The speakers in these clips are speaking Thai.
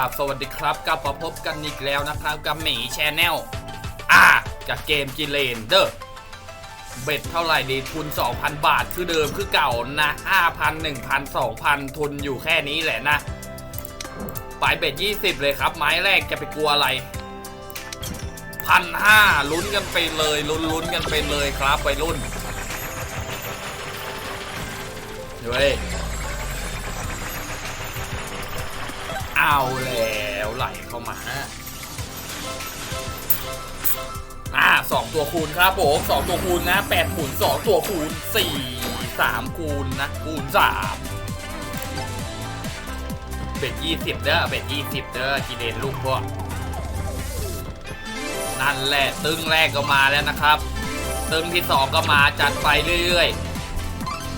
ราบสวัสดีครับกลับมาพบกันอีกแล้วนะครับกับหมีแชนแนลอะกับเกมกิเลนเด้อเบ็ดเท่าไหร่ดีทุน 2,000 บาทคือเดิมคือเก่านะ5,000 1,000 2,000 ทุนอยู่แค่นี้แหละนะปลายเบ็ด 20 เลยครับ ไม้แรกจะไปกลัวอะไรพันห้าลุ้นกันไปเลยลุ้นลุ้นกันไปเลยครับไปรุ่นเฮ้ย เอาแล้วไหลเข้ามา อ่าสองตัวคูณครับผมสองตัวคูณนะแปดคูณสองตัวคูณสี่สามคูณนะคูณสามเบ็ดยี่สิบเด้อเบ็ดยี่สิบเด้อกีเดนลูกพวกนั่นแหละตึงแรกก็มาแล้วนะครับ ตึงที่สองก็มาจัดไปเรื่อย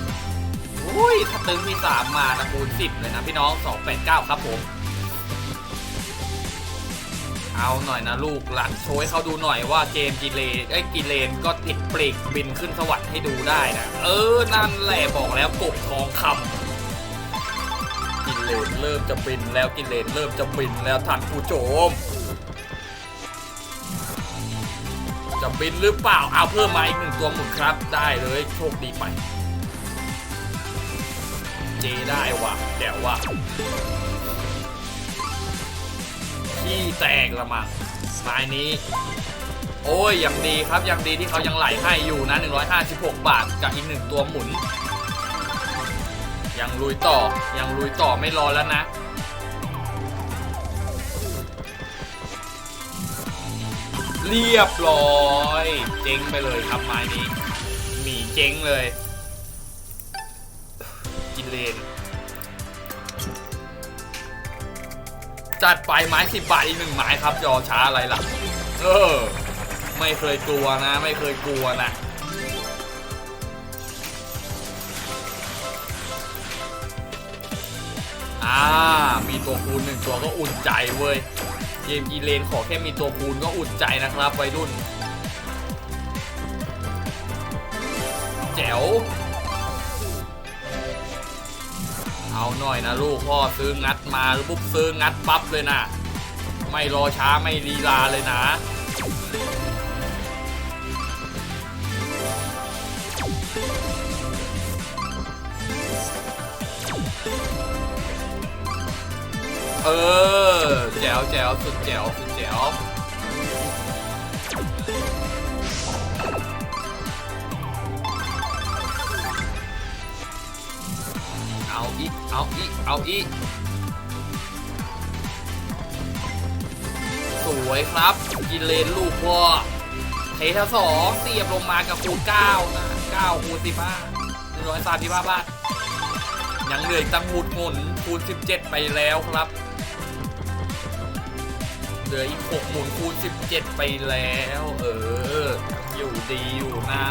ๆอุ้ยถ้าตึงที่สามมานะคูณสิบเลยนะพี่น้องสองแปดเก้าครับผม เอาหน่อยนะลูกหลังโชว์ให้เขาดูหน่อยว่าเกมกิเลนไอ้กิเลนก็ติดปลีกบินขึ้นสวรรค์ให้ดูได้นะ เออ นั่นแหละบอกแล้วกบทองคำกิเลนเริ่มจะบินแล้วกิเลนเริ่มจะบินแล้วท่านผู้ชมจะบินหรือเปล่าเอาเพิ่มมาอีกหนึ่งตัวหมุนครับ ได้เลยโชคดีไป เจได้ว่ะแจ๋วว่ะ ขี้แตกละมั้งไม้นี้ โอ้ยยังดีครับยังดีที่เขายังไหลให้อยู่นะ 156 บาทกับอีกหนึ่งตัวหมุน ยังลุยต่อยังลุยต่อไม่รอแล้วนะเรียบร้อย เจ๊งไปเลยครับไม้นี้หมีเจ๊งเลย กินเลน จัดไปไม้สิบบาทอีกหนึ่งไม้ครับจอช้าอะไรล่ะ เออ ไม่เคยกลัวนะ ไม่เคยกลัวนะอ่า มีตัวคูณหนึ่งตัวก็อุ่นใจเว้ย เกมกีเลนขอแค่มีตัวคูณก็อุ่นใจนะครับวัยรุ่น แจ๋ว เอาหน่อยนะลูกพ่อซื้องัดมาปุ๊บซื้องัดปั๊บเลยนะ ไม่รอช้าไม่ลีลาเลยนะเออแจ๋วแจ๋วสุดแจ๋วสุดแจ๋ว เอาอีก เอาอีก เอาอีก สวยครับ กินเลนลูกพ่อเททสองเสียบลงมากับคูณเก้านะเก้าคูณสิบห้าหนึ่งร้อยสามสิบห้าบาท ยังเหลืออีกตั้งหมุดหมุนคูณสิบเจ็ดไปแล้วครับ เหลืออีกหกหมุนคูณสิบเจ็ดไปแล้ว เออ อยู่ดีอยู่นะ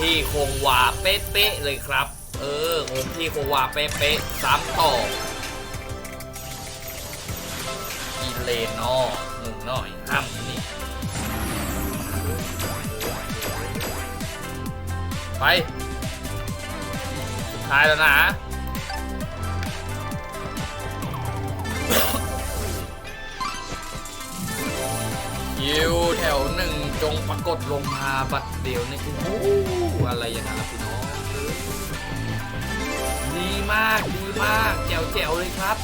ที่คงวาเป๊ะๆเลยครับ เออคงที่คงวาเป๊ะๆซ้ำต่อกินเลนนอหนึ่งหน่อยห้ามนี่ไปสุดท้ายแล้วนะคิวแถวหนึ่ งจงปรากฏลงมาบัดเดียวนี่โอ้อะไรอย่างนั้นล่ะพี่น้องดีมากดีมากแจ๋วแจ๋วเลยครับ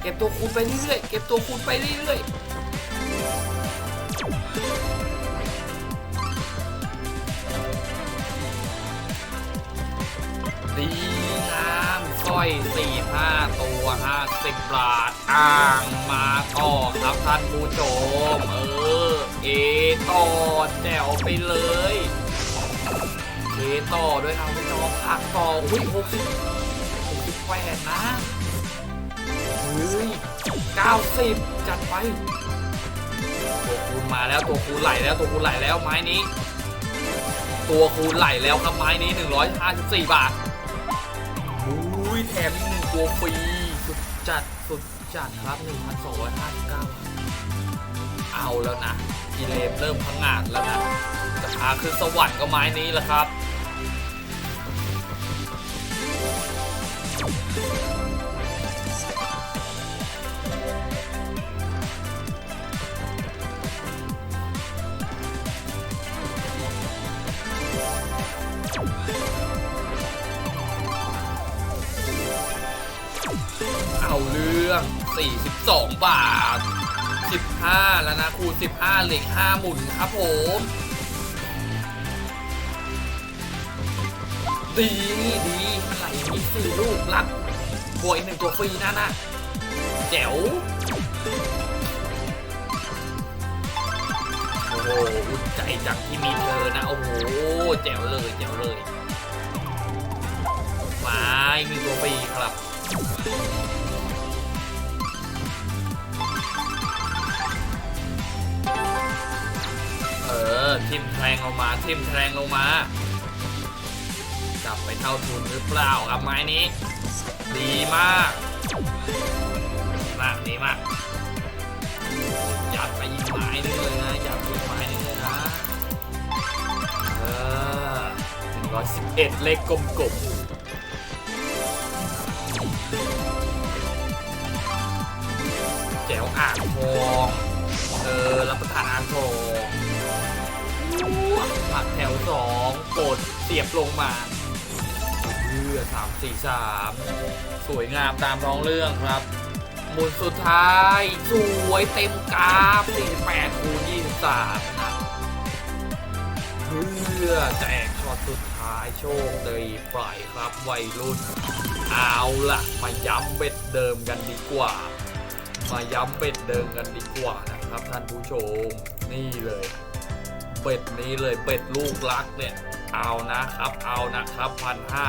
เก็บตัวคูณไปเรื่อยๆเก็บตัวคูณไปเรื่อยๆดีงามสร้อยสี่ห้าตัวห้าสิบบาท อ่างมาต่อครับท่านผู้ชมเออ เอต่อแจวไปเลยเอต่อด้วยนะพี่น้องพักต่ออุ้ยหกสิบหกสิบแปดนะเฮ้ย90จัดไปตัวคูณมาแล้วตัวคูณไหลแล้วตัวคูณไหลแล้วไม้นี้ ตัวคูณไหลแล้วครับไม้นี้154บสี่บาทอุ้ยแถมหนึ่งตัวฟรีสุดจัดสุดจัดครับ1,259บเก้าเอาแล้วนะ กิเลสเริ่มพังงาดแล้วนะจะพาขึ้นสวรรค์ก็ไม้นี้แหละครับเอาเรื่อง 42 บาท 15 แล้วนะคูณ15 เหล็ก5หมุนครับผมดีดีอะไรมีสี่ลูกรัดบวกอีกหนึ่งตัวฟรีนะนะแจ๋วโอ้โหอุ่นใจจากที่มีเธอนะ โอ้โหแจ๋วเลยแจ๋วเลยมาอีกหนึ่งตัวฟรีครับ ทิมแทงลงมาทิมแทงลงมาจับไปเท่าทุนหรือเปล่าครับไม้นี้ ดีมากมากดีมากยัดไปอีกไม้นึงเลยนะยัดไปอีกไม้นึงเลยนะเออหนึ่งร้อยสิบเอ็ดเลขกลมๆแจ๋วอ่างทอง เออ รับประทานอ่างทอง แถวสองกดเสียบลงมาเพื่อสามสี่สามสวยงามตามท้องเรื่องครับ หมุนสุดท้าย สวยเต็มกราฟ48คูณ23นะเพื่อแจกช็อตสุดท้ายโชคดีปล่อยครับวัยรุ่น เอาล่ะ มาย้ำเบ็ดเดิมกันดีกว่า มาย้ำเบ็ดเดิมกันดีกว่านะครับท่านผู้ชม นี่เลย เบ็ดนี้เลยเบ็ดลูกรักเนี่ย เอานะครับ เอานะครับพันห้า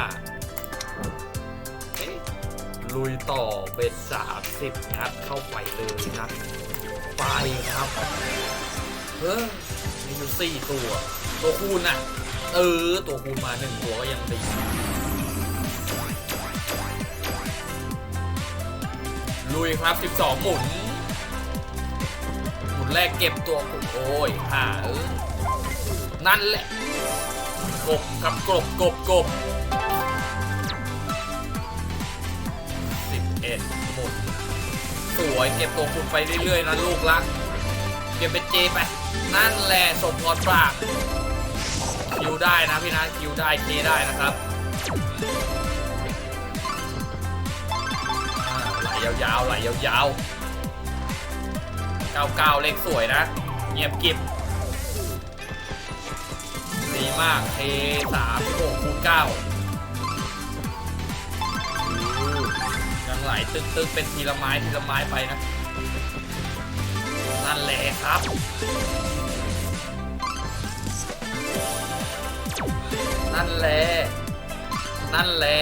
ลุยต่อเบ็ดสามสิบงัดเข้าไปเลยนะไปครับเฮ้ยมีอยู่สี่ตัว ตัวคูณน่ะ เออ ตัวคูณมาหนึ่งตัวก็ยังดีลุยครับ 12 หมุน หมุนแรกเก็บตัวคูณโอ้ยห่าเออ นั่นแหละ กบกับกบกบกบสิบเอ็ดหมด สวยเก็บตัวคุณไปเรื่อยๆนะลูกรัก เก็บเป็นเจไป นั่นแหละสมพรปรากคิวได้นะพี่นะคิวได้เคได้นะครับอ่าไหลยาวๆไหลยาวๆเก้าเก้าเลขสวยนะ เงียบกิบ มากเทสามหกคูณเก้ายังไหลตึกตึกๆเป็นทีละไม้ทีละไม้ไปนะ นั่นแหละครับนั่นแหละนั่นแหละ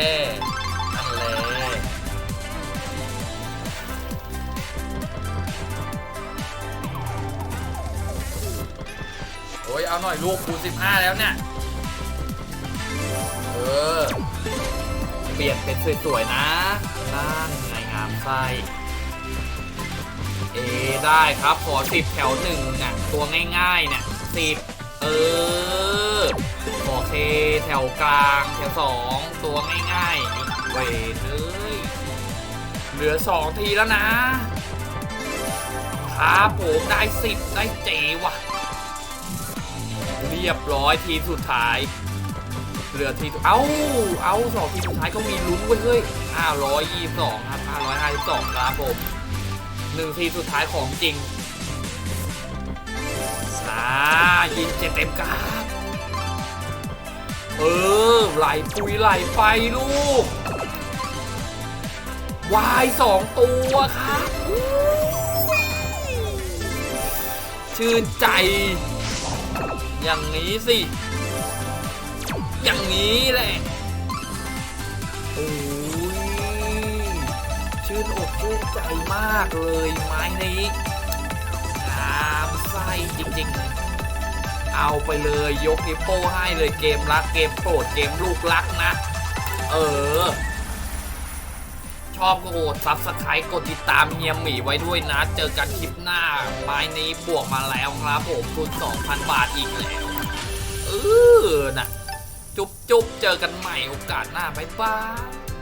อ้ยเอาหน่อยลูกคูณ15 แล้วเนี่ย เออ เปลี่ยนเป็นสวยๆนะนั่นไงงามไส้เอได้ครับขอสิบแถวหนึ่งอะตัวง่ายๆเนี่ยสิบเออขอเคแถวกลางแถวสองตัวง่ายๆอีกเวยเลยเหลือสองทีแล้วนะครับผมได้สิบได้เจว่ะ รียบร้อยทีสุดท้ายเหลือทีเอ้า เอาสองทีสุดท้ายก็มีลุ้นเว้ยเฮ้ยห้าร้อยยี่สิบสองครับห้าร้อยห้าสิบสองครับผมหนึ่งทีสุดท้ายของจริงนะยิงเจ็ดเต็มกาเออ ไหลปุยไหลไปลูกวายสองตัวครับชื่นใจ อย่างนี้สิ อย่างนี้แหละโอ้ยชื่นอกชื่นใจมากเลยไม้นี้งามไส้จริงๆ เอาไปเลยยกนิ้วโป้ให้เลยเกมรักเกมโปรดเกมลูกรักนะ เออ ชอบก็กดซับสไครต์กดติดตามเฮียหมีไว้ด้วยนะ เจอกันคลิปหน้าไม้นี้บวกมาแล้วครับผมทุน2,000 บาทอีกแล้ว เออนะจุ๊บจุ๊บเจอกันใหม่โอกาสหน้าบ๊ายบาย